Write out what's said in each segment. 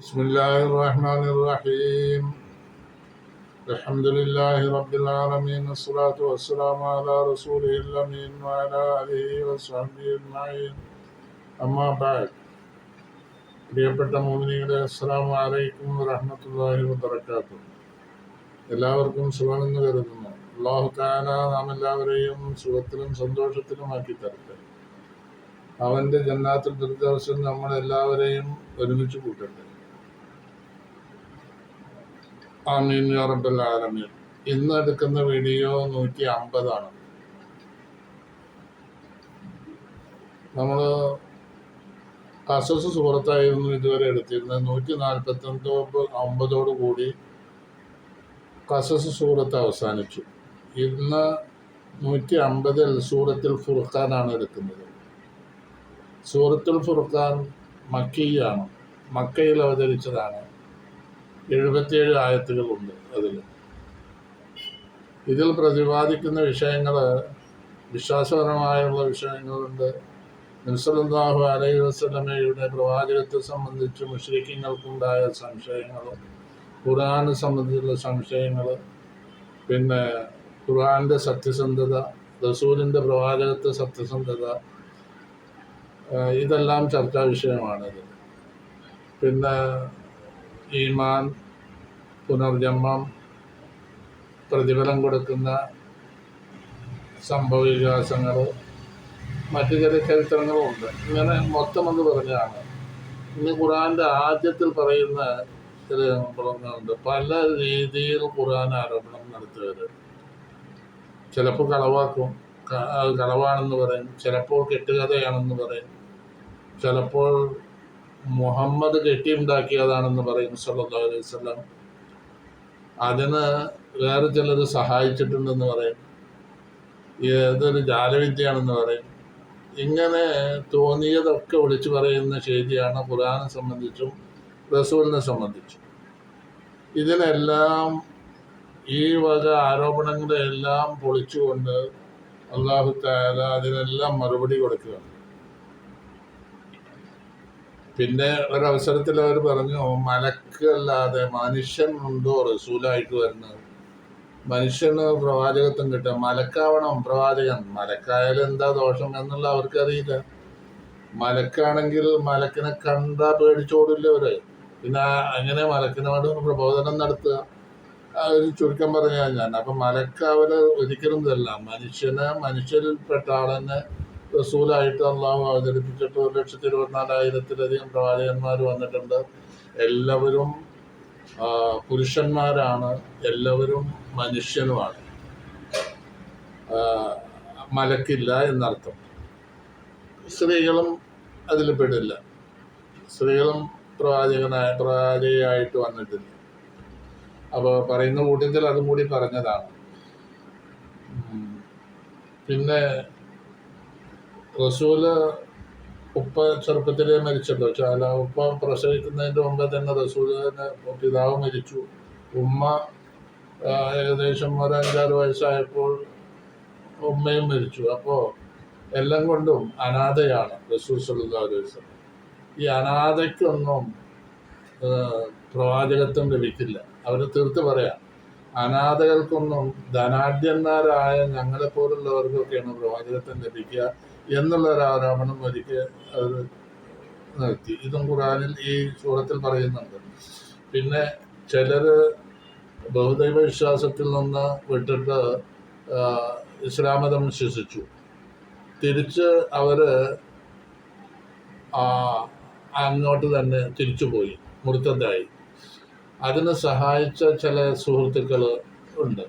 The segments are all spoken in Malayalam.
بسم الله الرحمن الرحيم الحمد لله رب العالمين الصلاة والسلام على رسوله الأمين وعلى آله وصحبه أجمعين أما بعد പ്രിയപ്പെട്ട മോമിനികളെ അസ്സാം വലൈക്കും വറഹമത്തല്ലാഹി വബർക്കാത്തു എല്ലാവർക്കും സുഖമെന്ന് കരുതുന്നു അള്ളാഹു താല നാം എല്ലാവരെയും സുഖത്തിലും സന്തോഷത്തിലും ആക്കി തരട്ടെ അവൻ്റെ ജന്നാത്തിൽ ദുരിതാവസം നമ്മളെല്ലാവരെയും ഒരുമിച്ച് കൂട്ടട്ടെ ആമീൻ ഇന്ന് എടുക്കുന്ന വീഡിയോ നൂറ്റി അമ്പതാണ്. നമ്മൾ കസസ് സുഹൃത്തായിരുന്നു ഇതുവരെ എടുത്തിരുന്നത്. നൂറ്റി നാൽപ്പത്തി അമ്പതോടു കൂടി കസസ് സൂറത്ത് അവസാനിച്ചു. ഇന്ന് നൂറ്റി അമ്പതിൽ സൂറത്തിൽ ഫുർഖാനാണ് എടുക്കുന്നത്. സൂറത്തുൽ ഫുർഖാൻ മക്കിയാണ്. മക്കയിൽ അവതരിച്ചതാണ്. എഴുപത്തിയേഴ് ആയത്തുകളുണ്ട് അതിൽ. ഇതിൽ പ്രതിപാദിക്കുന്ന വിഷയങ്ങൾ വിശ്വാസപരമായുള്ള വിഷയങ്ങളുണ്ട്. നിസലാഹു അലൈഹി വസ്ലമയുടെ പ്രവാചകത്തെ സംബന്ധിച്ച് മുഷ്രിഖിങ്ങൾക്കുണ്ടായ സംശയങ്ങൾ ഖുറാനെ സംബന്ധിച്ചുള്ള സംശയങ്ങൾ പിന്നെ ഖുർആാന്റെ സത്യസന്ധത റസൂലിന്റെ പ്രവാചകത്തെ സത്യസന്ധത ഇതെല്ലാം ചർച്ചാ വിഷയമാണിത്. പിന്നെ ഈമാൻ പുനർജന്മം പ്രതിഫലം കൊടുക്കുന്ന സംഭവ വികാസങ്ങൾ മറ്റു ചില ചരിത്രങ്ങളും ഉണ്ട് ഇങ്ങനെ മൊത്തം എന്ന് പറഞ്ഞാണ് ഇന്ന് ഖുറാന്റെ ആദ്യത്തിൽ പറയുന്ന ചില സംഭവങ്ങളുണ്ട്. പല രീതിയിൽ ഖുറാൻ ആരോപണം നടത്തുകയത് ചിലപ്പോൾ കളവാക്കും കളവാണെന്ന് പറയും. ചിലപ്പോൾ കെട്ടുകഥയാണെന്ന് പറയും. ചിലപ്പോൾ മുഹമ്മദ് കെട്ടിയുണ്ടാക്കിയതാണെന്ന് പറയും സല്ലല്ലാഹു അലൈഹി വസല്ലം. അതിന് വേറെ ചിലർ സഹായിച്ചിട്ടുണ്ടെന്ന് പറയും. ഏതൊരു ജാലവിദ്യയാണെന്ന് പറയും. ഇങ്ങനെ തോന്നിയതൊക്കെ വിളിച്ചു പറയുന്ന ശൈലിയാണ് ഖുറാനെ സംബന്ധിച്ചും റസൂലിനെ സംബന്ധിച്ചും. ഇതിനെല്ലാം ഈ വക ആരോപണങ്ങളെല്ലാം പൊളിച്ചുകൊണ്ട് അള്ളാഹു താല അതിനെല്ലാം മറുപടി കൊടുക്കുകയാണ്. പിന്നെ ഒരവസരത്തിൽ അവർ പറഞ്ഞു മലക്കല്ലാതെ മനുഷ്യൻ ഉണ്ടോ റസൂലായിട്ട് വരുന്നത്? മനുഷ്യന് പ്രവാചകത്വം കിട്ടുക. മലക്കാവണം പ്രവാചകൻ. മലക്കായാലും എന്താ ദോഷം എന്നുള്ള അവർക്കറിയില്ല. മലക്കാണെങ്കിൽ മലക്കിനെ കണ്ടാ പേടിച്ചോടില്ല അവർ പിന്നെ അങ്ങനെ മലക്കിനോട് പ്രബോധനം നടത്തുക. ഒരു ചുരുക്കം പറഞ്ഞാൽ ഞാൻ അപ്പം മലക്ക് ഒരിക്കലും ഇതല്ല. മനുഷ്യനെ മനുഷ്യരിൽപ്പെട്ട ആളെന്നെ റസൂലായിട്ട് അള്ളാഹു അവതരിപ്പിച്ചിട്ട് ഒരു ലക്ഷത്തി ഇരുപത്തിനാലായിരത്തിലധികം പ്രവാചകന്മാർ വന്നിട്ടുണ്ട്. എല്ലാവരും പുരുഷന്മാരാണ് എല്ലാവരും മനുഷ്യനുമാണ് മലക്കില്ല എന്നർത്ഥം. സ്ത്രീകളും അതിൽ പെടില്ല. സ്ത്രീകളും പ്രവാചകനായ പ്രവാചകയായിട്ട് വന്നിട്ടില്ല. അപ്പോൾ പറയുന്ന കൂട്ടത്തിൽ അതും കൂടി പറഞ്ഞതാണ്. ഉം. പിന്നെ റസൂൽ ഉപ്പ ചെറുപ്പത്തിലേ മരിച്ചല്ലോ. ചാല ഉപ്പ പ്രസവിക്കുന്നതിന്റെ മുമ്പേ തന്നെ റസൂലിന് പിതാവ് മരിച്ചു. ഉമ്മ ഏകദേശം ഒരു അഞ്ചാറ് വയസ്സായപ്പോൾ ഉമ്മയും മരിച്ചു. അപ്പോൾ എല്ലാം കൊണ്ടും അനാഥയാണ് റസൂൽ വസല്ലം. ഈ അനാഥയ്ക്കൊന്നും പ്രവാചകത്വം ലഭിക്കില്ല. അവർ തീർത്ത് പറയാം അനാഥകൾക്കൊന്നും ധനാഢ്യന്മാരായ ഞങ്ങളെപ്പോലുള്ളവർക്കൊക്കെയാണ് പ്രവാചകത്വം ലഭിക്കുക. എന്നുള്ള ഒരു ആരോപണം ഒരിക്കൽ അവർ നിർത്തി. ഇതും ഖുറാനിൽ ഈ സൂറത്തിൽ പറയുന്നുണ്ട്. പിന്നെ ചിലർ ബഹുദൈവ വിശ്വാസത്തിൽ നിന്ന് വിട്ടിട്ട് ഇസ്ലാം മതം വിശ്വസിച്ചു. തിരിച്ച് അവർ അങ്ങോട്ട് തന്നെ തിരിച്ചുപോയി മുറുത്തതായി അതിന് സഹായിച്ച ചില സുഹൃത്തുക്കൾ ഉണ്ട്.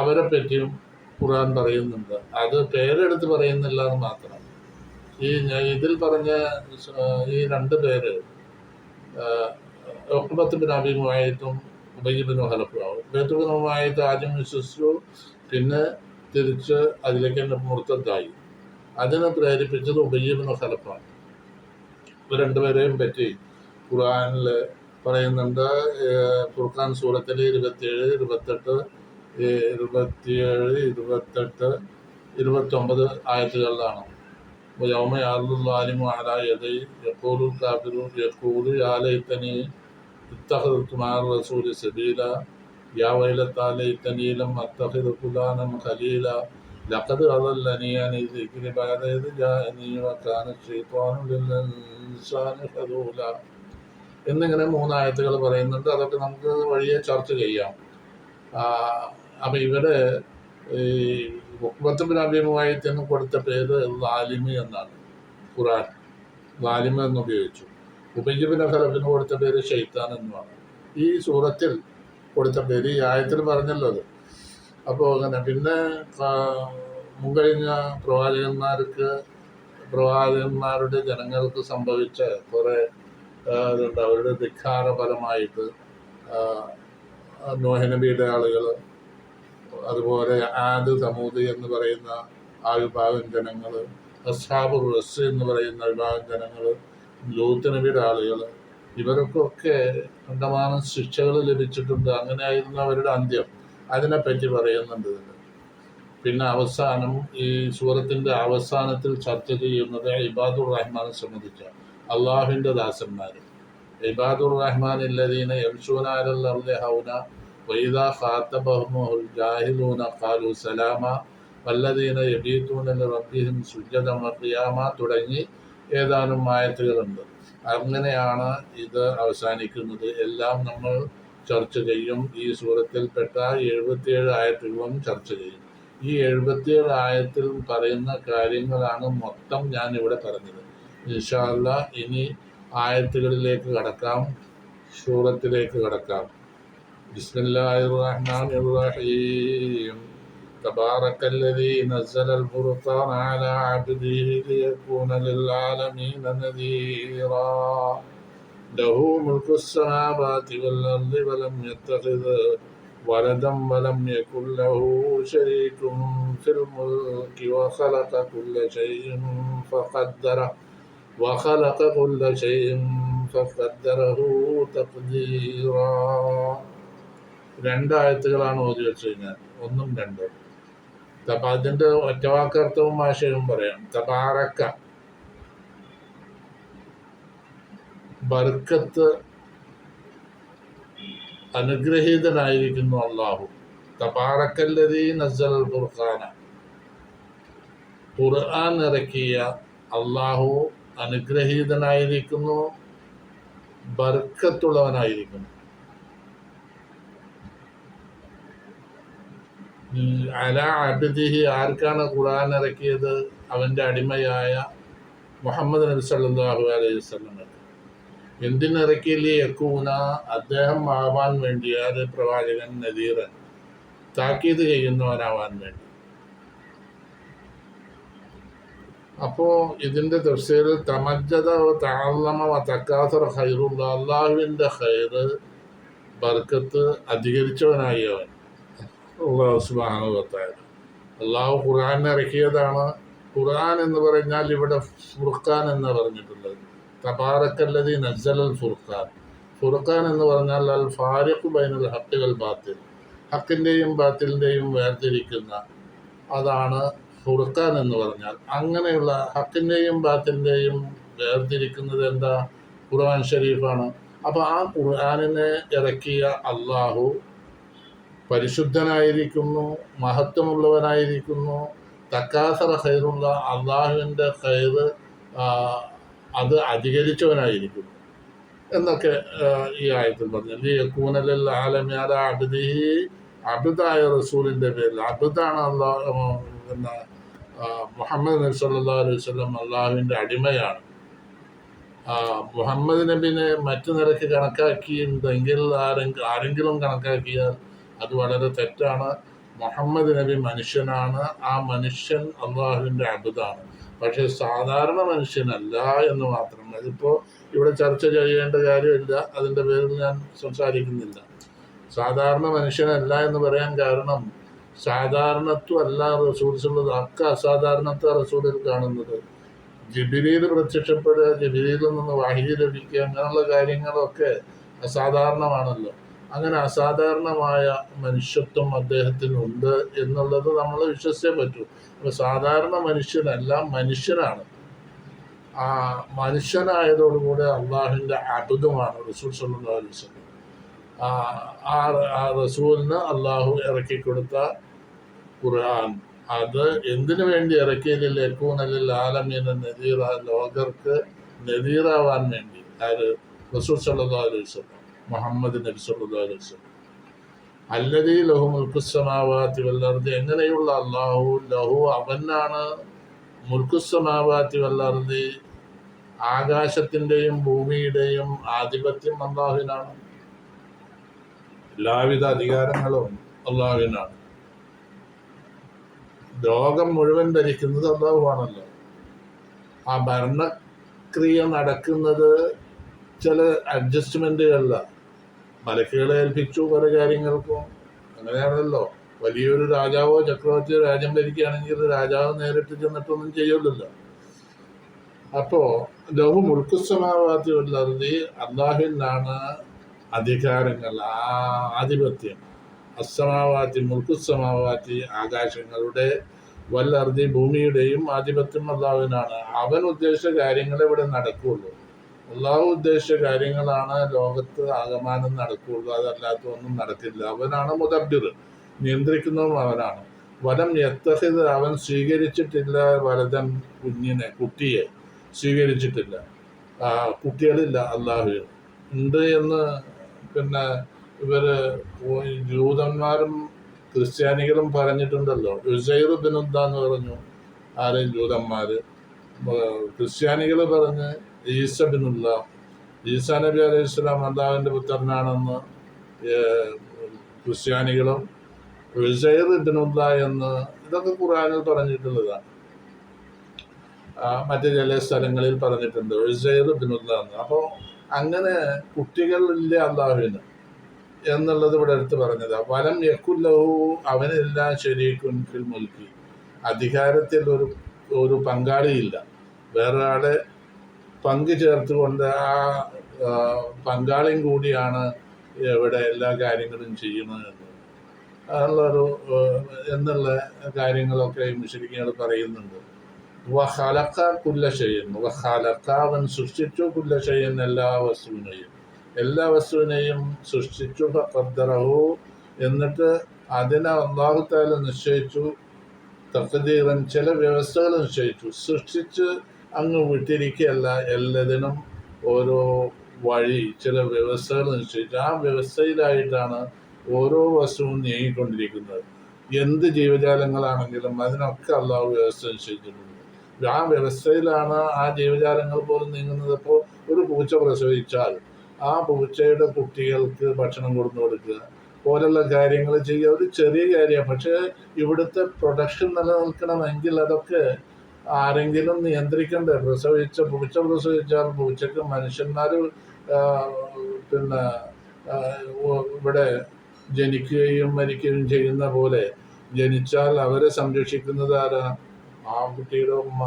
അവരെ പറ്റിയും ഖുർആൻ പറയുന്നുണ്ട്. അത് പേരെടുത്ത് പറയുന്നില്ല എന്ന് മാത്രം. ഈ ഞാൻ ഇതിൽ പറഞ്ഞ ഈ രണ്ട് പേര് ഒക്കുബത്ത് ബിൻ അഭിമുഖമായിട്ടും ഹലഫാവും ഉബയ്യബിൻ ഹലഫായിട്ട് ആദ്യം വിശ്വസിച്ചു പിന്നെ തിരിച്ച് അതിലേക്ക് തന്നെ മുഹൂർത്തത്തായി അതിനെ പ്രേരിപ്പിച്ചത് ഉബയ്യബിന് ഹലപ്പാണ് ഇവർ രണ്ടുപേരെയും പറ്റി ഖുർആനിൽ പറയുന്നുണ്ട് ഖുർഖാൻ സൂറത്തിൽ ഇരുപത്തിയേഴ് ഇരുപത്തെട്ട് ഇരുപത്തിയേഴ് ഇരുപത്തെട്ട് ഇരുപത്തൊമ്പത് ആയത്തുകളിലാണ്. യാ ഖലീല അനി എന്നിങ്ങനെ മൂന്നായത്തുകൾ പറയുന്നുണ്ട്. അതൊക്കെ നമുക്ക് വഴിയെ ചർച്ച ചെയ്യാം. അപ്പൊ ഇവർ ഈ മുഖബത്തുബിൻ അഭിമുഖത്തിന് കൊടുത്ത പേര് ലാലിമി എന്നാണ് ഖുറാൻ ലാലിമ എന്ന് ഉപയോഗിച്ചു ഉപജീബിന് ഖലഫിന് കൊടുത്ത പേര് ഷെയ്ത്താൻ എന്നുമാണ്. ഈ സൂറത്തിൽ കൊടുത്ത പേര് ഈ ആയത്തിൽ പറഞ്ഞല്ലോ അത്. അപ്പോൾ അങ്ങനെ പിന്നെ മുൻകഴിഞ്ഞ പ്രവാചകന്മാർക്ക് പ്രവാചകന്മാരുടെ ജനങ്ങൾക്ക് സംഭവിച്ച കുറേ ഇതുണ്ട്. അവരുടെ ധിക്കാര ഫലമായിട്ട് നോഹനബിയുടെ നോഹ നബിയുടെ ആളുകൾ അതുപോലെ സമൂദ് എന്ന് പറയുന്ന ആ വിഭാഗം ജനങ്ങൾ അസാബ് റസ് എന്ന് പറയുന്ന വിഭാഗം ജനങ്ങൾ ലൂത്ത് നബിയുടെ ആളുകൾ ഇവർക്കൊക്കെ കണ്ടമാനം ശിക്ഷകൾ ലഭിച്ചിട്ടുണ്ട്. അങ്ങനെയായിരുന്നു അവരുടെ അന്ത്യം. അതിനെപ്പറ്റി പറയുന്നുണ്ട് പിന്നെ അവസാനം ഈ സൂറത്തിന്റെ അവസാനത്തിൽ ചർച്ച ചെയ്യുന്നത് ഇബാദുർ റഹ്മാനെ സംബന്ധിച്ച. അള്ളാഹുവിന്റെ ദാസന്മാർ ഇബാദുർ റഹ്മാൻ ഇല്ലദീന അർളി ഹൗന. വൈദാ خاطبهم ജാഹിലൂന ഖാലു സലാമ വല്ലദീന യബീത്തൂന റബ്ബിഹിം സുജ്ജദം വഖിയാമ തുടങ്ങി ഏതാനും ആയത്തുകളുണ്ട്. അങ്ങനെയാണ് ഇത് അവസാനിക്കുന്നത്. എല്ലാം നമ്മൾ ചർച്ച ചെയ്യും. ഈ സൂറത്തിൽപ്പെട്ട എഴുപത്തിയേഴ് ആയത്തുകളും ചർച്ച ചെയ്യും. ഈ എഴുപത്തിയേഴ് ആയത്തിൽ പറയുന്ന കാര്യങ്ങളാണ് മൊത്തം ഞാൻ ഇവിടെ പറഞ്ഞത് ഇൻഷാല്ല ഇനി ആയത്തുകളിലേക്ക് കടക്കാം. സൂറത്തിലേക്ക് കടക്കാം. بسم الله الرحمن الرحيم. تبارك الذي نزل الفرقان على عبده ليكون للعالمين نذيرا. له ملك السماوات والأرض ولم يتخذ ولدا ولم يكن له شريك في الملك. وخلق كل شيء فقدره وخلق كل شيء فقدره تقديرا. രണ്ടായത്തുകളാണ് ഓതി വെച്ച് കഴിഞ്ഞാൽ. ഒന്നും രണ്ടും. അപ്പൊ അതിന്റെ ഒറ്റവാക്കർത്ഥവും ഭാഷയും പറയാം. തപാറക്ക ബർക്കത്ത് അനുഗ്രഹീതനായിരിക്കുന്നു അള്ളാഹു തപാറക്കല്ലതി നസൽ ഖുർഖാന ഖുർആൻ ഇറക്കിയ അള്ളാഹു അനുഗ്രഹീതനായിരിക്കുന്നു ബർക്കത്തുള്ളവനായിരിക്കുന്നു. അല അബിദിഹി ആർക്കാണ് ഖുർആൻ ഇറക്കിയത്? അവന്റെ അടിമയായ മുഹമ്മദ് നബി സല്ലാഹു അലൈഹി വസല്ലം. എന്തിനിറക്കിയില്ലേ യക്കൂന അദ്ദേഹം ആവാൻ വേണ്ടി അത് പ്രവാചകൻ നദീറൻ. താക്കീത് ചെയ്യുന്നവനാവാൻ വേണ്ടി. അപ്പോ ഇതിന്റെ തഫ്സീറിൽ തമജ്ജത താളമ തക്കാസർ ഖൈറുള്ള അള്ളാഹുവിന്റെ ഖൈറ് ബർക്കത്ത് അധികരിച്ചവനായി അവൻ. അള്ളാഹു സുബാനുവത്തായ അള്ളാഹു ഖുർആൻ ഇറക്കിയതാണ്. ഖുർആൻ എന്ന് പറഞ്ഞാൽ ഇവിടെ ഫുർഖാൻ എന്ന് പറഞ്ഞിട്ടുള്ളത്. തബാറക്കല്ലതി നസലൽ ഫുർഖാൻ. ഫുർഖാൻ എന്ന് പറഞ്ഞാൽ അൽ ഫാരിഖ് ബൈനൽ ഹക്കുകൾ ബാത്തിൽ. ഹക്കിന്റെയും ബാത്തിലിന്റെയും വേർതിരിക്കുന്ന അതാണ് ഫുർഖാൻ എന്ന് പറഞ്ഞാൽ. അങ്ങനെയുള്ള ഹക്കിന്റെയും ബാത്തിന്റെയും വേർതിരിക്കുന്നത് എന്താ? ഖുർആൻ ഷരീഫാണ്. അപ്പോൾ ആ ഖുർആാനിനെ ഇറക്കിയ അള്ളാഹു പരിശുദ്ധനായിരിക്കുന്നു മഹത്വമുള്ളവനായിരിക്കുന്നു തക്കാസറ ഹൈറുള്ള അള്ളാഹുവിന്റെ ഹൈറ് അത് അധികരിച്ചവനായിരിക്കുന്നു. എന്നൊക്കെ ഈ ആയത്തിൽ പറഞ്ഞു. ഈ കൂനലിൽ ആലമ്യാല അബിദിഹി അബിദായ റസൂലിന്റെ പേരിൽ. അബിദാണ് അള്ളാഹ് പിന്നെ മുഹമ്മദ് നബി സല്ലാ അലൈഹി വസല്ലം അള്ളാഹുവിന്റെ അടിമയാണ്. മുഹമ്മദ് നബിനെ മറ്റു നിരക്ക് കണക്കാക്കിയിട്ടുണ്ടെങ്കിൽ ആരെങ്കിലും ആരെങ്കിലും കണക്കാക്കിയാൽ അത് വളരെ തെറ്റാണ്. മുഹമ്മദ് നബി മനുഷ്യനാണ്. ആ മനുഷ്യൻ അള്ളാഹുവിന്റെ അബുദാണ്. പക്ഷേ സാധാരണ മനുഷ്യനല്ല എന്ന് മാത്രം അതിപ്പോൾ ഇവിടെ ചർച്ച ചെയ്യേണ്ട കാര്യമില്ല. അതിന്റെ പേരിൽ ഞാൻ സംസാരിക്കുന്നില്ല. സാധാരണ മനുഷ്യനല്ല എന്ന് പറയാൻ കാരണം സാധാരണത്വം അല്ല റസൂൽസുള്ളത് ഒക്കെ അസാധാരണത്വ റസൂലിൽ കാണുന്നത്. ജബിലിയിൽ പ്രത്യക്ഷപ്പെടുക ജബിലിയിൽ നിന്ന് വാഹിയിൽ ലഭിക്കുക അങ്ങനെയുള്ള കാര്യങ്ങളൊക്കെ അസാധാരണമാണല്ലോ. അങ്ങനെ അസാധാരണമായ മനുഷ്യത്വം അദ്ദേഹത്തിനുണ്ട് എന്നുള്ളത് നമ്മൾ വിശ്വസിച്ചേ പറ്റൂ. അപ്പോൾ സാധാരണ മനുഷ്യനല്ല മനുഷ്യനാണ്. ആ മനുഷ്യനായതോടുകൂടെ അള്ളാഹുവിന്റെ അബുദമാണ് റസൂൽ സല്ലാ അലൈഹി വസല്ലം. ആ ആ റസൂലിന് അള്ളാഹു ഇറക്കി കൊടുത്ത ഖുർആൻ. അത് എന്തിനു വേണ്ടി ഇറക്കിയതിൽ നല്ല ആലമീന നദീറ ലോകർക്ക് നദീറാവാൻ വേണ്ടി. അത് റസൂൽ സല്ലാ അലൈഹി മുഹമ്മദ് നബി വസല്ലം. അല്ലതീ ലഹു മുൽക്കുസമാവാത്തി വല്ലർദ് എങ്ങനെയുള്ള അള്ളാഹു ലഹു അവനാണ് മുൽക്കുസമാവാത്തി വല്ലർദ് ആകാശത്തിന്റെയും ഭൂമിയുടെയും ആധിപത്യം അള്ളാഹുവിനാണ് എല്ലാവിധ അധികാരങ്ങളും അള്ളാഹുവിനാണ് ലോകം മുഴുവൻ ഭരിക്കുന്നത് അള്ളാഹുവാണല്ലോ ആ ഭരണക്രിയ നടക്കുന്നത് ചില അഡ്ജസ്റ്റ്മെന്റുകളില മലക്കുകളെ ഏൽപ്പിച്ചു പല കാര്യങ്ങൾക്കും. അങ്ങനെയാണല്ലോ. വലിയൊരു രാജാവോ ചക്രവർത്തിയോ രാജ്യം ഭരിക്കുകയാണെങ്കിൽ രാജാവ് നേരിട്ട് ചെന്നിട്ടൊന്നും ചെയ്യില്ലല്ലോ. അപ്പോ ലഹു മുൾക്കുസമാവാത്തി ഉള്ളത് അള്ളാഹുവിനാണ് അധികാരങ്ങൾ ആധിപത്യം. അസമാവാത്തി മുൾക്കുസമാവാത്തി ആകാശങ്ങളുടെ വല്ലറുതി ഭൂമിയുടെയും ആധിപത്യം അള്ളാഹുവിനാണ് അവൻ ഉദ്ദേശിച്ച കാര്യങ്ങൾ ഇവിടെ നടക്കുകയുള്ളൂ അള്ളാഹു ഉദ്ദേശിച്ച കാര്യങ്ങളാണ് ലോകത്ത് ആകമാനം നടക്കുകയുള്ളൂ അതല്ലാത്ത ഒന്നും നടക്കില്ല. അവനാണ് മുതബിർ നിയന്ത്രിക്കുന്നതും അവനാണ്. വലം എത്തഹിത് അവൻ സ്വീകരിച്ചിട്ടില്ല വലതൻ കുഞ്ഞിനെ കുട്ടിയെ സ്വീകരിച്ചിട്ടില്ല. കുട്ടികളില്ല അള്ളാഹു ഉണ്ട് എന്ന് പിന്നെ ഇവർ ജൂതന്മാരും ക്രിസ്ത്യാനികളും പറഞ്ഞിട്ടുണ്ടല്ലോ. ഉസൈർ ബിനുദ്ദ എന്ന് പറഞ്ഞു. ആരെയും ജൂതന്മാര്. ക്രിസ്ത്യാനികൾ പറഞ്ഞ് ഈസ ബിനുള്ള നബി അലൈഹി സ്വലാം അള്ളാഹുവിന്റെ പുത്രനാണെന്ന് ക്രിസ്ത്യാനികളും ബിനുള്ള എന്ന് ഇതൊക്കെ ഖുറാനിൽ പറഞ്ഞിട്ടുള്ളതാണ് മറ്റു ചില സ്ഥലങ്ങളിൽ പറഞ്ഞിട്ടുണ്ട് ഉസൈർ ബിനുള്ള എന്ന്. അപ്പോൾ അങ്ങനെ കുട്ടികളില്ല അള്ളാഹുവിന് എന്നുള്ളത് ഇവിടെ എടുത്ത് പറഞ്ഞത്. വലം യക്കുല്ലഹു അവനെല്ലാം ശരിക്കും മുൽക്കി. അധികാരത്തിൽ ഒരു ഒരു പങ്കാളിയില്ല. വേറെ ആളെ പങ്ക് ചേർത്തുകൊണ്ട് ആ പങ്കാളിയും കൂടിയാണ് ഇവിടെ എല്ലാ കാര്യങ്ങളും ചെയ്യുന്നത് ഏഹ്, എന്നുള്ള കാര്യങ്ങളൊക്കെ മുഷരിക്കുകൾ പറയുന്നുണ്ട്. വഹലക്ക കുല്ലശയൻ വഹലക്ക അവൻ സൃഷ്ടിച്ചു കുല്ലശയൻ എല്ലാ വസ്തുവിനെയും. എല്ലാ വസ്തുവിനെയും സൃഷ്ടിച്ചു ഭദ്രഹു എന്നിട്ട് അതിനെ ഒന്നാമത്തേലും നിശ്ചയിച്ചു തക്കതീറൻ ചില വ്യവസ്ഥകൾ നിശ്ചയിച്ചു. സൃഷ്ടിച്ച് അങ്ങ് വിട്ടിരിക്കുകയല്ല എല്ലാത്തിനും ഓരോ വഴി ചില വ്യവസ്ഥകൾ നിശ്ചയിച്ചു ആ വ്യവസ്ഥയിലായിട്ടാണ് ഓരോ വസ്തുവും നീങ്ങിക്കൊണ്ടിരിക്കുന്നത്. എന്ത് ജീവജാലങ്ങളാണെങ്കിലും അതിനൊക്കെ അള്ളാഹു വ്യവസ്ഥ നിശ്ചയിച്ചിട്ടുണ്ട്. ആ വ്യവസ്ഥയിലാണ് ആ ജീവജാലങ്ങൾ പോലും നീങ്ങുന്നത്. ഇപ്പോൾ ഒരു പൂച്ച പ്രസവിച്ചാൽ ആ പൂച്ചയുടെ കുട്ടികൾക്ക് ഭക്ഷണം കൊടുത്തു കൊടുക്കുക പോലുള്ള കാര്യങ്ങൾ ചെയ്യുക ഒരു ചെറിയ കാര്യമാണ്. പക്ഷേ ഇവിടുത്തെ പ്രൊഡക്ഷൻ നിലനിൽക്കണമെങ്കിൽ അതൊക്കെ ആരെങ്കിലും നിയന്ത്രിക്കണ്ടേ? പ്രസവിച്ച പൂച്ച പ്രസവിച്ചാൽ പൂച്ചക്ക് മനുഷ്യന്മാർ പിന്നെ ഇവിടെ ജനിക്കുകയും മരിക്കുകയും ചെയ്യുന്ന പോലെ ജനിച്ചാൽ അവരെ സംരക്ഷിക്കുന്നത് ആരാ? ആ കുട്ടിയുടെ ഉമ്മ.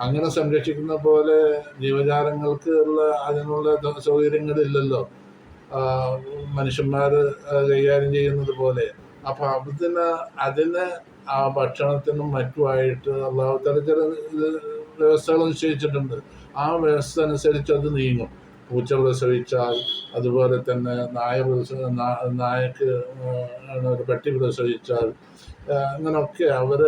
അങ്ങനെ സംരക്ഷിക്കുന്ന പോലെ ജീവജാലങ്ങൾക്ക് ഉള്ള അതിനുള്ള സൗകര്യങ്ങളില്ലല്ലോ. മനുഷ്യന്മാർ കൈകാര്യം ചെയ്യുന്നത് പോലെ. അപ്പൊ അതിന് അതിന് ആ ഭക്ഷണത്തിനും മറ്റുമായിട്ട് അള്ളാഹു തല ചില വ്യവസ്ഥകൾ നിശ്ചയിച്ചിട്ടുണ്ട്. ആ വ്യവസ്ഥ അനുസരിച്ച് അത് നീങ്ങും. പൂച്ച പ്രസവിച്ചാൽ അതുപോലെ തന്നെ നായ പ്രസവ നായക്ക് ഒരു പട്ടി പ്രസവിച്ചാൽ അങ്ങനെയൊക്കെ അവർ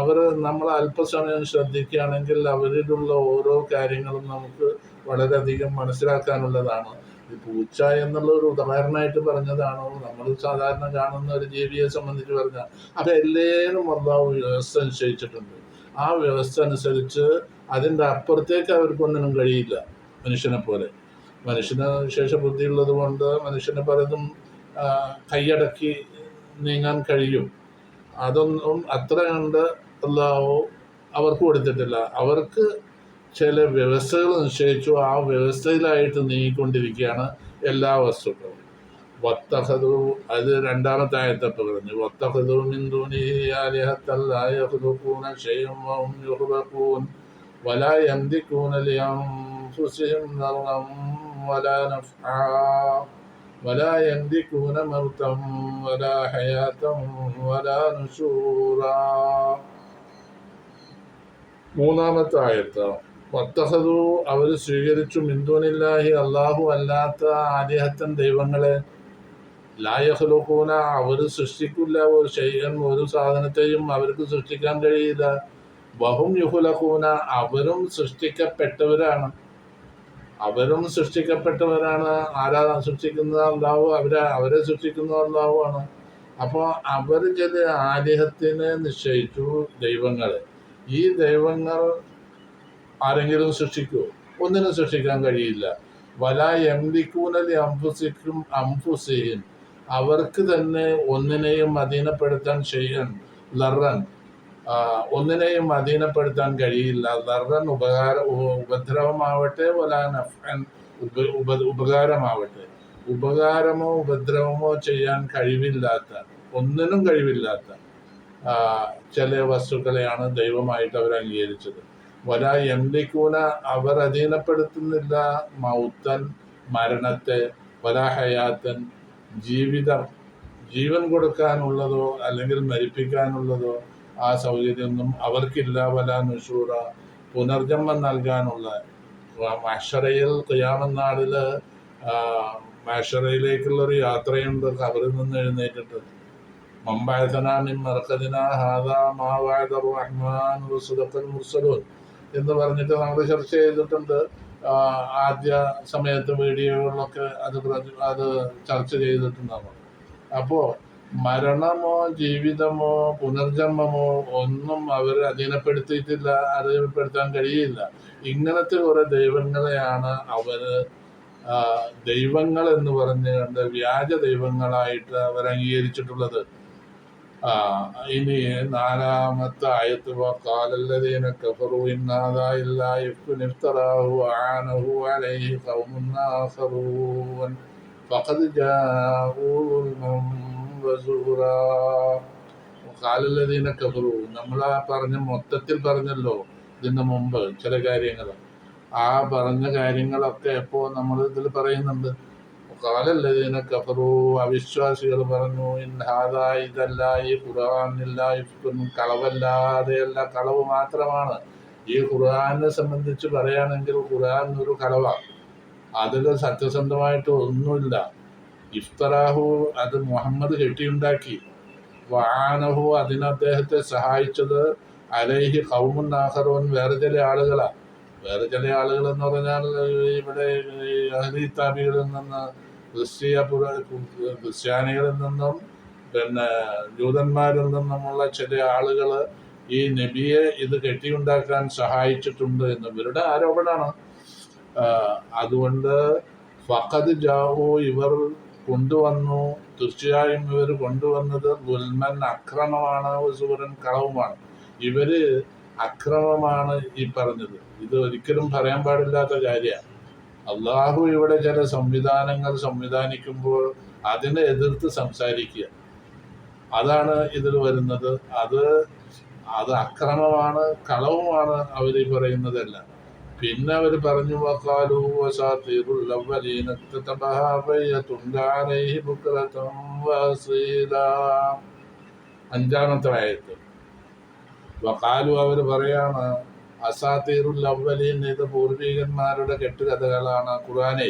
അവർ നമ്മൾ അല്പസമയം ശ്രദ്ധിക്കുകയാണെങ്കിൽ അവരിലുള്ള ഓരോ കാര്യങ്ങളും നമുക്ക് വളരെയധികം മനസ്സിലാക്കാനുള്ളതാണ്. പൂച്ച എന്നുള്ള ഒരു ഉദാഹരണമായിട്ട് പറഞ്ഞതാണോ? നമ്മൾ സാധാരണ കാണുന്ന ഒരു ജീവിയെ സംബന്ധിച്ച് പറഞ്ഞാൽ അത് എല്ലാവരും അള്ളാഹു വ്യവസ്ഥ നിശ്ചയിച്ചിട്ടുണ്ട്. ആ വ്യവസ്ഥ അനുസരിച്ച് അതിന്റെ അപ്പുറത്തേക്ക് അവർക്കൊന്നിനും കഴിയില്ല മനുഷ്യനെ പോലെ. മനുഷ്യന് വിശേഷ ബുദ്ധിയുള്ളത് കൊണ്ട് മനുഷ്യന് പലതും കൈയടക്കി നീങ്ങാൻ കഴിയും. അതൊന്നും അത്ര കണ്ട് അല്ലാവോ അവർക്ക് കൊടുത്തിട്ടില്ല. അവർക്ക് ചില വ്യവസ്ഥകൾ നിശ്ചയിച്ചു ആ വ്യവസ്ഥയിലായിട്ട് നീങ്ങിക്കൊണ്ടിരിക്കുകയാണ് എല്ലാ വസ്തുക്കളും. വത്തഹദു അത് രണ്ടാമത്തെ ആയത്തൊക്കെ പറഞ്ഞു. വത്തഹദു മിന്ദൂനിഹത്തല്ലൂന ഷെയ്യും വലാ വല യന്തിക്കൂനലിയം ഫുസിയും നർണം വല നഫ വലാ യന്തിക്കൂന മർത്തം വലാ ഹയാത്തം വലാ നുഷൂറ. മൂന്നാമത്തെ ആയത്താണ് വത്തഹതു അവർ സ്വീകരിച്ചു. മിന്ദൂനില്ലാഹി അള്ളാഹു അല്ലാത്ത ആലിഹത്തൻ ദൈവങ്ങളെ ലായഹ്ലുക്കൂന അവർ സൃഷ്ടിക്കില്ല ഒരു ശൈലം ഒരു സാധനത്തെയും അവർക്ക് സൃഷ്ടിക്കാൻ കഴിയില്ല. ബഹും യുഹുലഹൂന അവരും സൃഷ്ടിക്കപ്പെട്ടവരാണ്. അവരും സൃഷ്ടിക്കപ്പെട്ടവരാണ്. ആരാ സൃഷ്ടിക്കുന്നത്? അള്ളാഹു അവരെ അവരെ സൃഷ്ടിക്കുന്നത് അള്ളാഹു അപ്പോൾ അവർ ചില ആലിഹത്തിനെ നിശ്ചയിച്ചു ദൈവങ്ങളെ. ഈ ദൈവങ്ങൾ ആരെങ്കിലും സൃഷ്ടിക്കുമോ ഒന്നിനും സൃഷ്ടിക്കാൻ കഴിയില്ല. വല എംലിക്കൂനലി അംഫുസിക്കും അംഫുസീൻ അവർക്ക് തന്നെ ഒന്നിനെയും അധീനപ്പെടുത്താൻ ചെയ്യാൻ ലറൻ ഒന്നിനെയും അധീനപ്പെടുത്താൻ കഴിയില്ല. ലറൻ ഉപകാര ഉപദ്രവമാവട്ടെ വല നഫ്അൻ ഉപ ഉപ- ഉപകാരമാവട്ടെ. ഉപകാരമോ ഉപദ്രവമോ ചെയ്യാൻ കഴിവില്ലാത്ത ഒന്നിനും കഴിവില്ലാത്ത ചില വസ്തുക്കളെയാണ് ദൈവമായിട്ട് അവർ അംഗീകരിച്ചത് വല എംലിക്കൂന അവർ അധീനപ്പെടുത്തുന്നില്ല. മൗത്തൻ മരണത്തെ വല ഹയാത്തൻ ജീവിതം ജീവൻ കൊടുക്കാനുള്ളതോ അല്ലെങ്കിൽ മരിപ്പിക്കാനുള്ളതോ ആ സൗകര്യമൊന്നും അവർക്കില്ല. വല നുഷൂറ പുനർജന്മം നൽകാനുള്ള മഷറയിൽ കുയാമനാളിൽ മഷറയിലേക്കുള്ള ഒരു യാത്രയുണ്ട് കബറിൽ നിന്ന് എഴുന്നേറ്റിട്ട്. മമ്പായതനാമിൻ മറക്കതിനാ ഹാദാ മാവായത റഹ്മാൻ സുദഖൽ മുർസലൂൻ. എന്ന് പറഞ്ഞിട്ട് നമ്മൾ ചർച്ച ചെയ്തിട്ടുണ്ട്. ആദ്യ സമയത്ത് വീഡിയോകളിലൊക്കെ അത് അത് ചർച്ച ചെയ്തിട്ടുണ്ടാവും. അപ്പോൾ മരണമോ ജീവിതമോ പുനർജന്മമോ ഒന്നും അവർ അധീനപ്പെടുത്തിയിട്ടില്ല അധീനപ്പെടുത്താൻ കഴിയില്ല. ഇങ്ങനത്തെ കുറെ ദൈവങ്ങളെയാണ് അവർ ദൈവങ്ങൾ എന്ന് പറഞ്ഞുകൊണ്ട് വ്യാജ ദൈവങ്ങളായിട്ട് അവർ അംഗീകരിച്ചിട്ടുള്ളത് ഇനി നാലാമത്തെ ആയത്ത് കഫറു ഇന്നാദാ ഇല്ലാ ഇഫ്കുൻ ഇഫ്തറാഹു ആനഹു അലൈഹി ഫഖദ് കഫറു പറഞ്ഞ മൊത്തത്തിൽ പറഞ്ഞല്ലോ ഇതിന് മുമ്പ് ചില കാര്യങ്ങൾ ആ പറഞ്ഞ കാര്യങ്ങളൊക്കെ ഇപ്പോൾ നമ്മൾ ഇതിൽ പറയുന്നുണ്ട്? കാലല്ലതീന കഫറു അവിശ്വാസികൾ പറഞ്ഞു ഇതല്ല ഈ ഖുർആനില്ല ഇഫ്കുൻ. കളവല്ലാതെയല്ല കളവ് മാത്രമാണ്. ഈ ഖുർആനെ സംബന്ധിച്ച് പറയുകയാണെങ്കിൽ ഖുർആൻ ഒരു കളവാണ് അതിൽ സത്യസന്ധമായിട്ട് ഒന്നുമില്ല. ഇഫ്തറാഹു അത് മുഹമ്മദ് കെട്ടിയുണ്ടാക്കി. വാനഹു അതിന് അദ്ദേഹത്തെ സഹായിച്ചത് അലൈഹി കൗമുൻ നാഹറോൻ വേറെ ചില ആളുകളാണ് വേറെ ചില ആളുകൾ എന്ന് പറഞ്ഞാൽ ഇവിടെ ഈ അഹ്ലി താബികളിൽ നിന്ന് ക്രിസ്തീയ ക്രിസ്ത്യാനികളിൽ നിന്നും പിന്നെ ജൂതന്മാരിൽ നിന്നുമുള്ള ചില ആളുകൾ ഈ നബിയെ ഇത് കെട്ടിയുണ്ടാക്കാൻ സഹായിച്ചിട്ടുണ്ട് എന്ന് ഇവരുടെ ആരോപണമാണ് അതുകൊണ്ട് ഫഖദ് ജാവു ഇവർ കൊണ്ടുവന്നു. തീർച്ചയായും ഇവർ കൊണ്ടുവന്നത് ഗുൽമൻ അക്രമമാണ് സൂരൻ കളവുമാണ് ഇവർ അക്രമമാണ് ഈ പറഞ്ഞത്. ഇത് ഒരിക്കലും പറയാൻ പാടില്ലാത്ത കാര്യമാണ്. അള്ളാഹു ഇവിടെ ചില സംവിധാനങ്ങൾ സംവിധാനിക്കുമ്പോൾ അതിനെ എതിർത്ത് സംസാരിക്കുക. അതാണ് ഇതിൽ വരുന്നത്. അത് അത് അക്രമമാണ് കളവുമാണ് അവർ ഈ പറയുന്നതെല്ലാം. പിന്നെ അവർ പറഞ്ഞു അഞ്ചാമത്തെ വസാത്തീറുൽ അവ്വലീന ഇക്തതബഹാ ഫയതുംല അലൈഹി ബുക്രതൻ വസീലാ അഞ്ചാമത്തെ ആയത്ത് വക്കാലു അവർ പറയാണ് അസാത്തീറുൽ അവലീൻ ഇത് പൂർവികന്മാരുടെ കെട്ടുകഥകളാണ്. ഖുർആനെ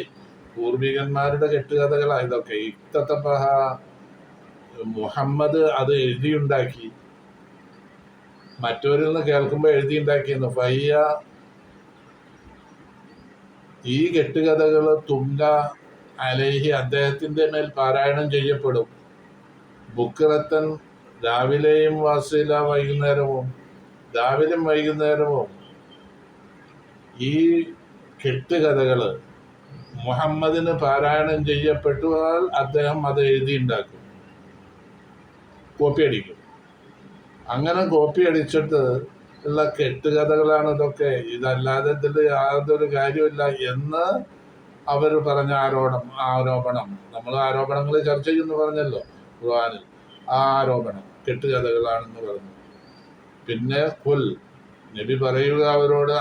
പൂർവികന്മാരുടെ കെട്ടുകഥകളാണ് ഇതൊക്കെ. ഇത്തത്തപ്പഹ മുഹമ്മദ് അത് എഴുതിയുണ്ടാക്കി. മറ്റവരിൽ നിന്ന് കേൾക്കുമ്പോൾ എഴുതിയുണ്ടാക്കിയെന്ന് ഫയ്യ ഈ കെട്ടുകഥകൾ തുംല അലേഹി അദ്ദേഹത്തിന്റെ മേൽ പാരായണം ചെയ്യപ്പെടും. ബുക്കിറത്തൻ രാവിലെയും വാസില വൈകുന്നേരവും രാവിലെയും വൈകുന്നേരവും ഈ കെട്ടുകഥകൾ മുഹമ്മദിന് പാരായണം ചെയ്യപ്പെട്ടാൽ അദ്ദേഹം അത് എഴുതിയുണ്ടാക്കും. കോപ്പി അടിക്കും അങ്ങനെ കോപ്പി അടിച്ചിട്ട് ഉള്ള കെട്ടുകഥകളാണ് ഇതൊക്കെ. ഇതല്ലാതെ യാതൊരു കാര്യമില്ല എന്ന് അവർ പറഞ്ഞ ആരോപണം ആരോപണം. നമ്മൾ ആരോപണങ്ങൾ ചർച്ച ചെയ്യുന്നു പറഞ്ഞല്ലോ ഖുർആനിൽ. ആ ആരോപണം കെട്ടുകഥകളാണെന്ന് പറഞ്ഞു. പിന്നെ കുൽ നബി പറയുക അവരോട്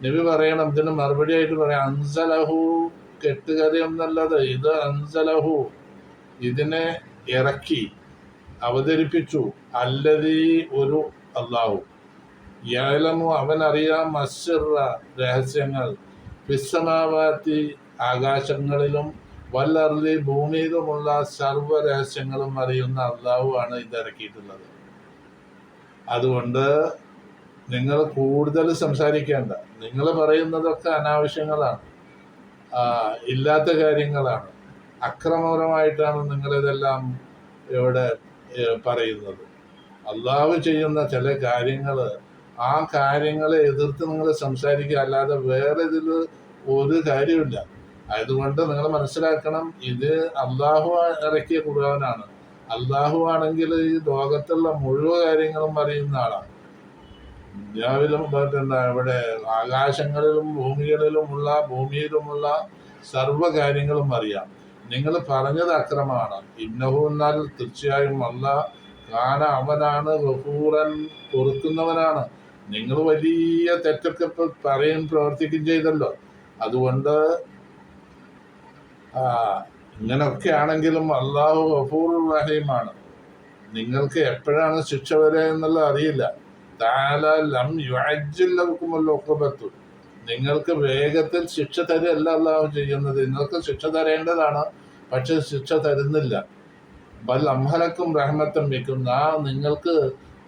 നബി പറയണം ഇതിന് മറുപടി ആയിട്ട് പറയാം അൻസലഹു കെട്ടുകഥയൊന്നല്ലത് ഇത് അൻസലഹു ഇതിനെ ഇറക്കി അവതരിപ്പിച്ചു അല്ലതീ ഒരു അള്ളാഹു യാലമു അറിയാം അശ്വര രഹസ്യങ്ങൾ വിസ്സമാവാത്തി ആകാശങ്ങളിലും വല്ലറിലെ ഭൂമിയിലുമുള്ള സർവ രഹസ്യങ്ങളും അറിയുന്ന അള്ളാഹു ആണ് ഇത് ഇറക്കിയിട്ടുള്ളത്. അതുകൊണ്ട് നിങ്ങൾ കൂടുതൽ സംസാരിക്കേണ്ട. നിങ്ങൾ പറയുന്നതൊക്കെ അനാവശ്യങ്ങളാണ്. ഇല്ലാത്ത കാര്യങ്ങളാണ്. അക്രമപരമായിട്ടാണ് നിങ്ങളിതെല്ലാം ഇവിടെ പറയുന്നത്. അള്ളാഹു ചെയ്യുന്ന ചില കാര്യങ്ങൾ ആ കാര്യങ്ങളെ എതിർത്ത് നിങ്ങൾ സംസാരിക്കുക. അല്ലാതെ വേറെ ഇതിൽ ഒരു കാര്യമില്ല അതുകൊണ്ട് നിങ്ങൾ മനസ്സിലാക്കണം ഇത് അള്ളാഹു ഇറക്കിയ ഖുർആനാണ്. അള്ളാഹു ആണെങ്കിൽ ഈ ലോകത്തുള്ള മുഴുവൻ കാര്യങ്ങളും അറിയുന്ന ആളാണ്. ദുനിയാവിലും ഇവിടെ ആകാശങ്ങളിലും ഭൂമികളിലുമുള്ള ഭൂമിയിലുമുള്ള സർവ കാര്യങ്ങളും അറിയാം. നിങ്ങൾ പറഞ്ഞത് അക്രമമാണ്. ഇന്നഹു എന്നാൽ തീർച്ചയായും അല്ല കാന അവനാണ് ഗഫൂറൻ പൊറുക്കുന്നവനാണ്. നിങ്ങൾ വലിയ തെറ്റൊക്കെ ഇപ്പൊ പറയും പ്രവർത്തിക്കുകയും ചെയ്തല്ലോ. അതുകൊണ്ട് ആ ഇങ്ങനൊക്കെ ആണെങ്കിലും അള്ളാഹു ഗഫൂർ റഹീമാണ്. നിങ്ങൾക്ക് എപ്പോഴാണ് ശിക്ഷ വരെ എന്നുള്ളത് അറിയില്ല. ധാരാളം ഒക്കബത്തു നിങ്ങൾക്ക് വേഗത്തിൽ ശിക്ഷ തരുകയല്ല അള്ളാഹു ചെയ്യുന്നത്. നിങ്ങൾക്ക് ശിക്ഷ തരേണ്ടതാണ് പക്ഷെ ശിക്ഷ തരുന്നില്ല. ബൽ അംഹലക്കും റഹ്മത്തും ആ നിങ്ങൾക്ക്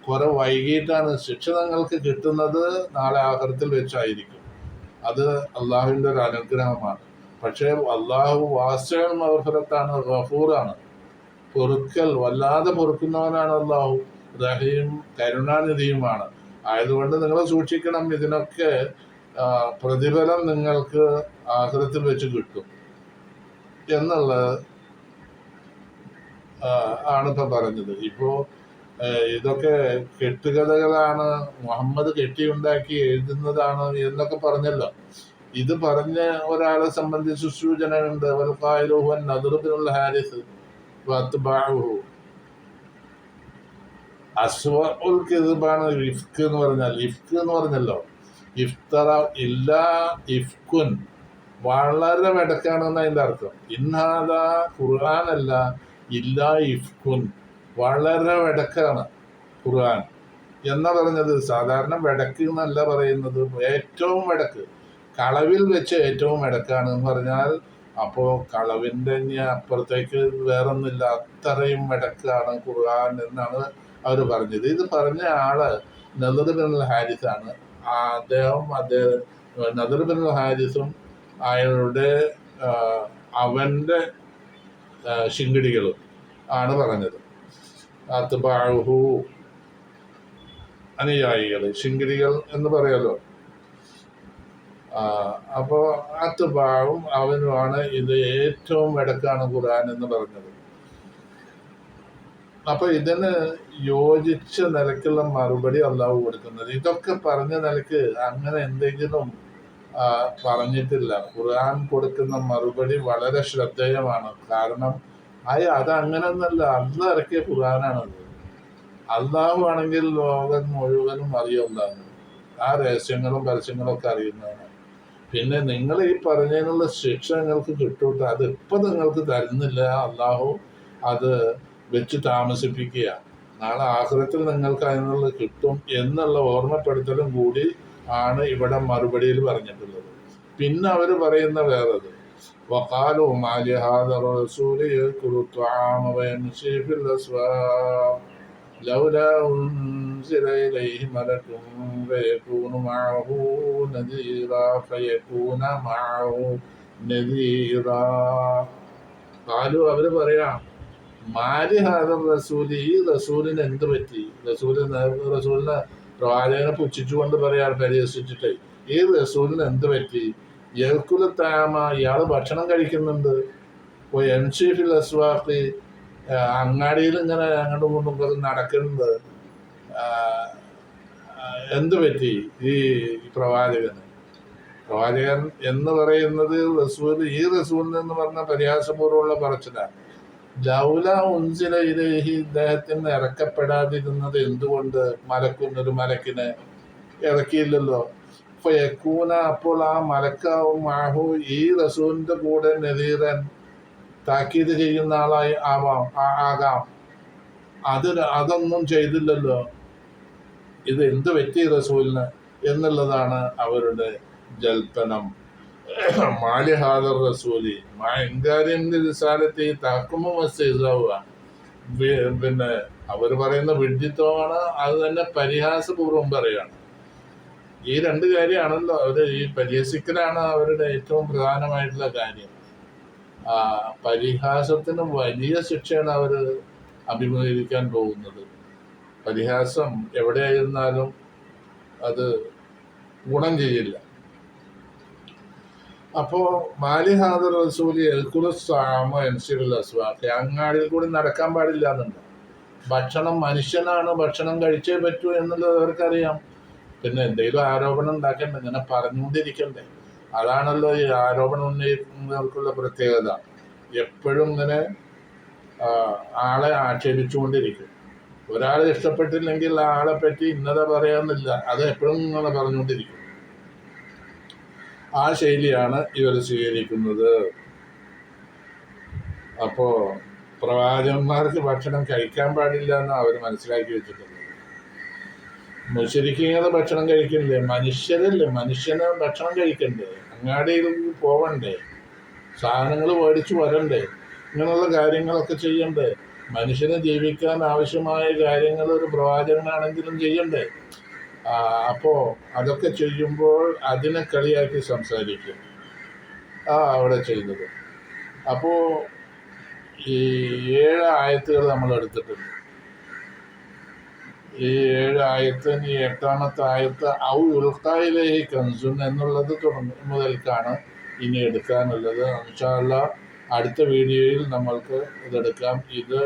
കുറെ വൈകിട്ടാണ് ശിക്ഷ തങ്ങൾക്ക് കിട്ടുന്നത് നാളെ ആഹ്റത്തിൽ വെച്ചായിരിക്കും. അത് അള്ളാഹുവിന്റെ ഒരു അനുഗ്രഹമാണ്. പക്ഷേ അള്ളാഹു വാസ്യൻ മഹഫറത്താണ് ഗഫൂറാണ്. പൊറുക്കൽ വല്ലാതെ പൊറുക്കുന്നവനാണ് അള്ളാഹു. റഹീം കരുണാനിധിയുമാണ്. ആയതുകൊണ്ട് നിങ്ങൾ സൂക്ഷിക്കണം ഇതിനൊക്കെ പ്രതിഫലം നിങ്ങൾക്ക് ആഹ്റത്തിൽ വെച്ച് കിട്ടും എന്നുള്ളത് ആണ് പറഞ്ഞത്. ഇപ്പോ ഏ, ഇതൊക്കെ കെട്ടുകഥകളാണ്. മുഹമ്മദ് കെട്ടിയുണ്ടാക്കി എഴുതുന്നതാണ് എന്നൊക്കെ പറഞ്ഞല്ലോ. ഇത് പറഞ്ഞ ഒരാളെ സംബന്ധിച്ച് സൂചനയുണ്ട്. വൽഖായിലുഹുവൻ നദറുബിനുള്ള ഹാരിസ് കിദ്ബാണ് ഇഫ്ക് എന്ന് പറഞ്ഞാൽ. ഇഫ്ക് എന്ന് പറഞ്ഞല്ലോ. ഇഫ്തറ ഇല്ലാ ഇഫ്കുൻ. വളരെ വെടക്കാണെന്ന് അതിന്റെ അർത്ഥം. ഇന്നാദ അല്ല ഇല്ലാ ഇഫ്കുൻ. വളരെ വെടക്കാണ് ഖുർആൻ. എന്ന പറഞ്ഞത്? സാധാരണ വെടക്ക് എന്നല്ല പറയുന്നത്. ഏറ്റവും വെടക്ക്. കളവിൽ വെച്ച് ഏറ്റവും വെടക്കാണ് എന്ന് പറഞ്ഞാൽ അപ്പോൾ കളവിന്റെ അപ്പുറത്തേക്ക് വേറൊന്നുമില്ല. അത്രയും വെടക്കാണ് ഖുർആൻ എന്നാണ് അവർ പറഞ്ഞത്. ഇത് പറഞ്ഞ ആൾ നദർ ബിൻ ഹാരിസാണ്. അദ്ദേഹം അദ്ദേഹം നദർ ബിൻ ഹാരിസും അയാളുടെ അവന്റെ ശിങ്കിടികളും ആണ് പറഞ്ഞത്. അത്ബാഹു അനുയായികൾ ശിങ്കിരികൾ എന്ന് പറയാലോ. അപ്പോൾ അപ്പോ അത്ബാവും അവനുമാണ് ഇത് ഏറ്റവും ഇടക്കാണ് ഖുർആൻ എന്ന് പറഞ്ഞത്. അപ്പൊ ഇതിന് യോജിച്ച നിലക്കുള്ള മറുപടി അള്ളാഹു കൊടുക്കുന്നത്. ഇതൊക്കെ പറഞ്ഞ നിലയ്ക്ക് അങ്ങനെ എന്തെങ്കിലും പറഞ്ഞിട്ടില്ല. ഖുർആൻ കൊടുക്കുന്ന മറുപടി വളരെ ശ്രദ്ധേയമാണ്. കാരണം അയ അത് അങ്ങനെയൊന്നല്ല അല്ല ഇറക്കിയ ഖുർആനാണത്. അള്ളാഹു ആണെങ്കിൽ ലോകം മുഴുവനും അറിയുന്നതാണ് ആ രഹസ്യങ്ങളും പരസ്യങ്ങളും ഒക്കെ അറിയുന്നതാണ്. പിന്നെ നിങ്ങൾ ഈ പറഞ്ഞതിനുള്ള ശിക്ഷ നിങ്ങൾക്ക് കിട്ടൂട്ട അത് ഇപ്പൊ നിങ്ങൾക്ക് തരുന്നില്ല. അള്ളാഹു അത് വെച്ച് താമസിപ്പിക്കുക. നാളെ ആഹ്ലത്തിൽ നിങ്ങൾക്ക് അതിനുള്ള കിട്ടും എന്നുള്ള ഓർമ്മപ്പെടുത്തലും കൂടി ആണ് ഇവിടെ മറുപടിയിൽ പറഞ്ഞിട്ടുള്ളത്. പിന്നെ അവർ പറയുന്ന വേറത് وقالوا ما لهذا الرسول يأكل الطعام ويمشي في الأسواق لولا أنزل إليه ملك فيكون معه نذيرا فيكون معه نذيرا قالوا അവർ പറയാം മാലി ഹാദർ റസൂൽ ഈ റസൂലിന് എന്ത് പറ്റി റസൂലിന് റസൂലിനെ പ്രവാചകനെ പുച്ഛിച്ചുകൊണ്ട് പറയാറ് പരിഹസിച്ചിട്ട് ഈ റസൂലിന് എന്ത് പറ്റി യൽക്കുല താമ ഇയാൾ ഭക്ഷണം കഴിക്കുന്നുണ്ട്. ഇപ്പോൾ എം ഷീഫിൽ അസ്വാഖി അങ്ങാടിയിൽ ഇങ്ങനെ അങ്ങോട്ടും കൊണ്ടും ആ, എന്ത് പറ്റി ഈ പ്രവാചകന്? പ്രവാചകൻ എന്ന് പറയുന്നത് റസൂൽ ഈ റസൂലിന് എന്ന് പറഞ്ഞ പരിഹാസപൂർവമുള്ള പറച്ചിലാണ് ലൗല ഉൻസില ഇലഹി ഇദ്ദേഹത്തിന് ഇറക്കപ്പെടാതിരുന്നത് എന്തുകൊണ്ട്? മലക്കുന്നൊരു മലക്കിനെ ഇറക്കിയില്ലല്ലോ. ഫയക്കൂന അപ്പോൾ ആ മലക്കാവും മാഹു ഈ റസൂലിന്റെ കൂടെ നദീറൻ താക്കീത് ചെയ്യുന്ന ആളായി ആവാം ആകാം. അത് അതൊന്നും ചെയ്തില്ലല്ലോ. ഇത് എന്ത് പറ്റി റസൂലിന്? എന്നുള്ളതാണ് അവരുടെ ജൽപ്പനം. മാലിഹാദർ റസൂലി മസ്താവുക പിന്നെ അവർ പറയുന്ന വിഡ്ഢിത്വമാണ് അത് തന്നെ പരിഹാസപൂർവം പറയാണ് ഈ രണ്ട് കാര്യമാണല്ലോ അവർ ഈ പരിഹസിക്കലാണ് അവരുടെ ഏറ്റവും പ്രധാനമായിട്ടുള്ള കാര്യം. പരിഹാസത്തിന് വലിയ ശിക്ഷയാണ് അവർ അഭിമുഖീകരിക്കാൻ പോകുന്നത്. പരിഹാസം എവിടെയായിരുന്നാലും അത് ഗുണം ചെയ്യില്ല. അപ്പോൾ മാലിഹാദർ റസൂലി എൽക്കുലസ്വാമ എൻസിറുൽ അസ്വാഖ് കൂടി നടക്കാൻ പാടില്ല എന്നുണ്ട്. ഭക്ഷണം മനുഷ്യനാണ് ഭക്ഷണം കഴിച്ചേ പറ്റൂ എന്നുള്ളത് അവർക്കറിയാം. പിന്നെ എന്തെങ്കിലും ആരോപണം ഉണ്ടാക്കാൻ ഇങ്ങനെ പറഞ്ഞുകൊണ്ടിരിക്കണ്ടേ. അതാണല്ലോ ഈ ആരോപണം ഉന്നയിക്കുന്നവർക്കുള്ള പ്രത്യേകത. എപ്പോഴും ഇങ്ങനെ ആളെ ആക്ഷേപിച്ചുകൊണ്ടിരിക്കും. ഒരാളെ ഇഷ്ടപ്പെട്ടില്ലെങ്കിൽ ആളെ പറ്റി ഇന്നത പറയാമെന്നില്ല അത് എപ്പോഴും ഇങ്ങനെ പറഞ്ഞുകൊണ്ടിരിക്കും. ആ ശൈലിയാണ് ഇവർ സ്വീകരിക്കുന്നത്. അപ്പോൾ പ്രവാചകന്മാർക്ക് ഭക്ഷണം കഴിക്കാൻ പാടില്ല എന്ന് അവർ മനസ്സിലാക്കി വെച്ചിട്ടുണ്ട്. മുശരിക്കുന്നത് ഭക്ഷണം കഴിക്കണ്ടേ? മനുഷ്യരല്ലേ? മനുഷ്യന് ഭക്ഷണം കഴിക്കണ്ടേ? അങ്ങാടിയിൽ പോവണ്ടേ? സാധനങ്ങൾ മേടിച്ചു വരണ്ടേ? ഇങ്ങനെയുള്ള കാര്യങ്ങളൊക്കെ ചെയ്യണ്ടേ? മനുഷ്യന് ജീവിക്കാൻ ആവശ്യമായ കാര്യങ്ങൾ ഒരു പ്രവാചകനാണെങ്കിലും ചെയ്യണ്ടേ? അപ്പോൾ അപ്പോ അതൊക്കെ ചെയ്യുമ്പോൾ അതിനെ കളിയാക്കി സംസാരിക്കും. ആ അവിടെ ചെയ്യുന്നത്. അപ്പോ ഈ ഏഴ് ആയത്തുകൾ നമ്മൾ എടുത്തിട്ടുണ്ട്. ഈ ഏഴ് ആയത്തിന് ഈ എട്ടാമത്തെ ആയത്ത് ഔ ഉൽക്കായിലേഹി കൻസുൻ എന്നുള്ളത് തുടങ്ങി മുതൽക്കാണ് ഇനി എടുക്കാനുള്ളത്. ഇൻഷാല്ല അടുത്ത വീഡിയോയിൽ നമ്മൾക്ക് ഇതെടുക്കാം. ഇത്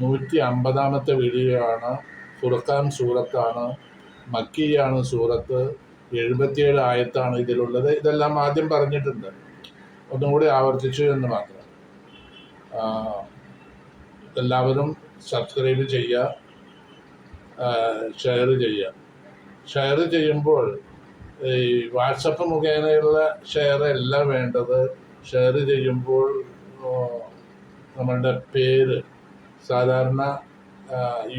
നൂറ്റി അമ്പതാമത്തെ വീഡിയോ ആണ്. ഫുർഖാൻ സൂറത്താണ്. മക്കിയാണ് സൂറത്ത്. എഴുപത്തിയേഴ് ആയത്താണ് ഇതിലുള്ളത്. ഇതെല്ലാം ആദ്യം പറഞ്ഞിട്ടുണ്ട്. ഒന്നും കൂടി ആവർത്തിച്ചു എന്ന് മാത്രം. എല്ലാവരും സബ്സ്ക്രൈബ് ചെയ്യുക. ഷെയർ ചെയ്യുക. ഷെയർ ചെയ്യുമ്പോൾ ഈ വാട്സപ്പ് മുഖേനയുള്ള ഷെയർ അല്ല വേണ്ടത്. ഷെയർ ചെയ്യുമ്പോൾ നമ്മളുടെ പേര് സാധാരണ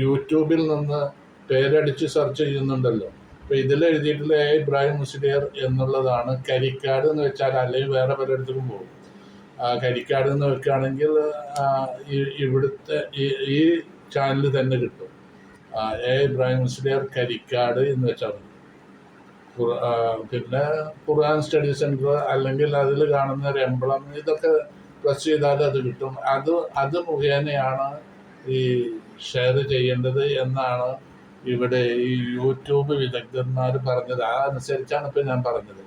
യൂട്യൂബിൽ നിന്ന് പേരടിച്ച് സെർച്ച് ചെയ്യുന്നുണ്ടല്ലോ. അപ്പോൾ ഇതിൽ എഴുതിയിട്ടുള്ള എ ഇബ്രാഹിം മുസ്ലിയർ എന്നുള്ളതാണ്. കരിക്കാട് എന്ന് വെച്ചാൽ അല്ലെങ്കിൽ വേറെ പലയിടത്തും പോകും. കരിക്കാട് എന്ന് വെക്കുകയാണെങ്കിൽ ഇവിടുത്തെ ഈ ചാനൽ തന്നെ കിട്ടും. എ ഇബ്രാഹിം മുസ്ലിയർ കരിക്കാട് എന്ന് വെച്ചാൽ മതി. പിന്നെ ഖുർആൻ സ്റ്റഡി സെന്റർ അല്ലെങ്കിൽ അതിൽ കാണുന്ന ഒരു എംബ്ലം ഇതൊക്കെ പ്രസ് ചെയ്താൽ അത് കിട്ടും. അത് അത് മുഖേനയാണ് ഈ ഷെയർ ചെയ്യേണ്ടത് എന്നാണ് ഇവിടെ ഈ യൂട്യൂബ് വിദഗ്ധന്മാർ പറഞ്ഞത്. ആ അനുസരിച്ചാണ് ഇപ്പം ഞാൻ പറഞ്ഞത്.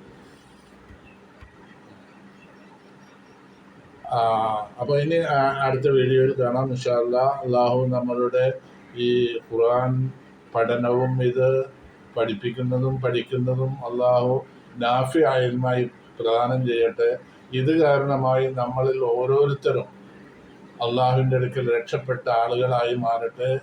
അപ്പോൾ ഇനി അടുത്ത വീഡിയോയിൽ കാണാം ഇൻഷാല്ല അള്ളാഹു നമ്മളുടെ ഈ ഖുർആൻ പഠനവും ഇത് പഠിപ്പിക്കുന്നതും പഠിക്കുന്നതും അള്ളാഹു നാഫി ആയതുമായി പ്രദാനം ചെയ്യട്ടെ. ഇത് കാരണമായി നമ്മളിൽ ഓരോരുത്തരും അള്ളാഹുവിന്റെ അടുക്കൽ രക്ഷപ്പെട്ട ആളുകളായി മാറട്ടെ.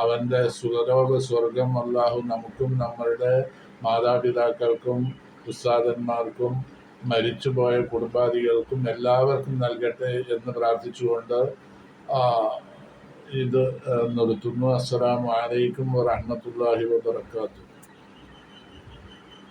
അവന്റെ സുഖലോക സ്വർഗം അള്ളാഹു നമുക്കും നമ്മളുടെ മാതാപിതാക്കൾക്കും ഉസ്താദന്മാർക്കും മരിച്ചുപോയ കുടുംബാദികൾക്കും എല്ലാവർക്കും നൽകട്ടെ എന്ന് പ്രാർത്ഥിച്ചുകൊണ്ട് ഇത് നിർത്തുന്നു അസ്സലാമു വറഹമത്തല്ലാഹി വബറകാതുഹു.